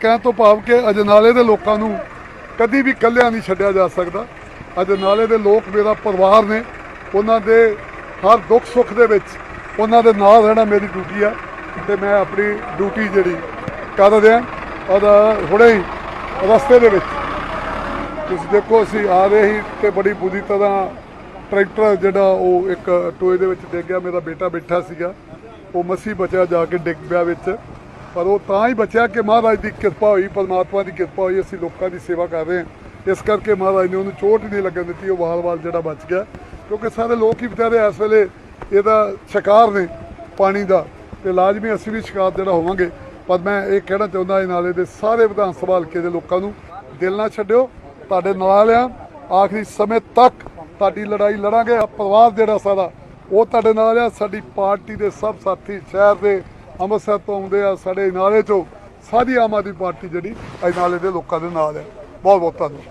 ਕਹਿਣ ਤੋਂ ਭਾਵ ਕਿ ਅਜਨਾਲੇ ਦੇ ਲੋਕਾਂ ਨੂੰ ਕਦੀ ਵੀ ਇਕੱਲਿਆਂ ਨਹੀਂ ਛੱਡਿਆ ਜਾ ਸਕਦਾ। ਅਜਨਾਲੇ ਦੇ ਲੋਕ ਮੇਰਾ ਪਰਿਵਾਰ ਨੇ, ਉਹਨਾਂ ਦੇ ਹਰ ਦੁੱਖ ਸੁੱਖ ਦੇ ਵਿੱਚ ਉਹਨਾਂ ਦੇ ਨਾਲ ਰਹਿਣਾ ਮੇਰੀ ਡਿਊਟੀ ਆ ਤੇ ਮੈਂ ਆਪਣੀ ਡਿਊਟੀ ਜਿਹੜੀ ਕਰ ਰਿਹਾ ਉਹਦਾ ਹੁਣੇ ਹੀ ਰਸਤੇ ਦੇ ਵਿੱਚ। ਤੁਸੀਂ ਦੇਖੋ, ਅਸੀਂ ਆ ਰਹੇ ਸੀ ਤੇ ਬੜੀ ਬੁਰੀ ਤਰ੍ਹਾਂ ਟਰੈਕਟਰ ਜਿਹੜਾ ਉਹ ਇੱਕ ਟੋਏ ਦੇ ਵਿੱਚ ਡਿੱਗ ਗਿਆ, ਮੇਰਾ ਬੇਟਾ ਬੈਠਾ ਸੀਗਾ। ਉਹ ਮਸੀ ਬਚਿਆ ਜਾ ਕੇ ਡਿੱਗ ਪਿਆ ਵਿੱਚ। ਪਰ ਉਹ ਤਾਂ ਹੀ ਬਚਿਆ ਕਿ ਮਹਾਰਾਜ ਦੀ ਕਿਰਪਾ ਹੋਈ, ਪਰਮਾਤਮਾ ਦੀ ਕਿਰਪਾ ਹੋਈ, ਅਸੀਂ ਲੋਕਾਂ ਦੀ ਸੇਵਾ ਕਰ ਰਹੇ ਹਾਂ। ਇਸ ਕਰਕੇ ਮਹਾਰਾਜ ਨੇ ਉਹਨੂੰ ਚੋਟ ਹੀ ਨਹੀਂ ਲੱਗਣ ਦਿੱਤੀ, ਉਹ ਵਾਲ-ਵਾਲ ਜਿਹੜਾ ਬਚ ਗਿਆ। ਕਿਉਂਕਿ ਸਾਰੇ ਲੋਕ ਹੀ ਵਿਚਾਰੇ ਇਸ ਵੇਲੇ ਇਹਦਾ ਸ਼ਿਕਾਰ ਨੇ ਪਾਣੀ ਦਾ। ਤੇ ਲਾਜ਼ਮੀ ਅਸੀਂ ਵੀ ਸ਼ਿਕਾਰ ਜਿਹੜਾ ਹੋਵਾਂਗੇ। ਪਰ ਮੈਂ ਇਹ ਕਹਿਣਾ ਚਾਹੁੰਦਾ, ਇਹ ਨਾਲੇ ਦੇ ਸਾਰੇ ਵਿਧਾਨ ਸਭਾ ਹਲਕੇ ਦੇ ਲੋਕਾਂ ਨੂੰ, ਦਿਲ ਨਾ ਛੱਡਿਓ, ਤੁਹਾਡੇ ਨਾਲ ਆ। ਆਖਰੀ ਸਮੇਂ ਤੱਕ ਤੁਹਾਡੀ ਲੜਾਈ ਲੜਾਂਗੇ। ਪਰਿਵਾਰ ਜਿਹੜਾ ਸਾਡਾ ਉਹ ਤੁਹਾਡੇ ਨਾਲ ਆ। ਸਾਡੀ ਪਾਰਟੀ ਦੇ ਸਭ ਸਾਥੀ ਸ਼ਹਿਰ ਦੇ ਅੰਮ੍ਰਿਤਸਰ ਤੋਂ ਆਉਂਦੇ ਆ ਸਾਡੇ ਨਾਲੇ ਚੋਂ ਸਾਰੀ ਆਮ ਆਦਮੀ ਪਾਰਟੀ ਜਿਹੜੀ ਇਹ ਨਾਲੇ ਦੇ ਲੋਕਾਂ ਦੇ ਨਾਲ ਹੈ। ਬਹੁਤ ਬਹੁਤ ਧੰਨਵਾਦ।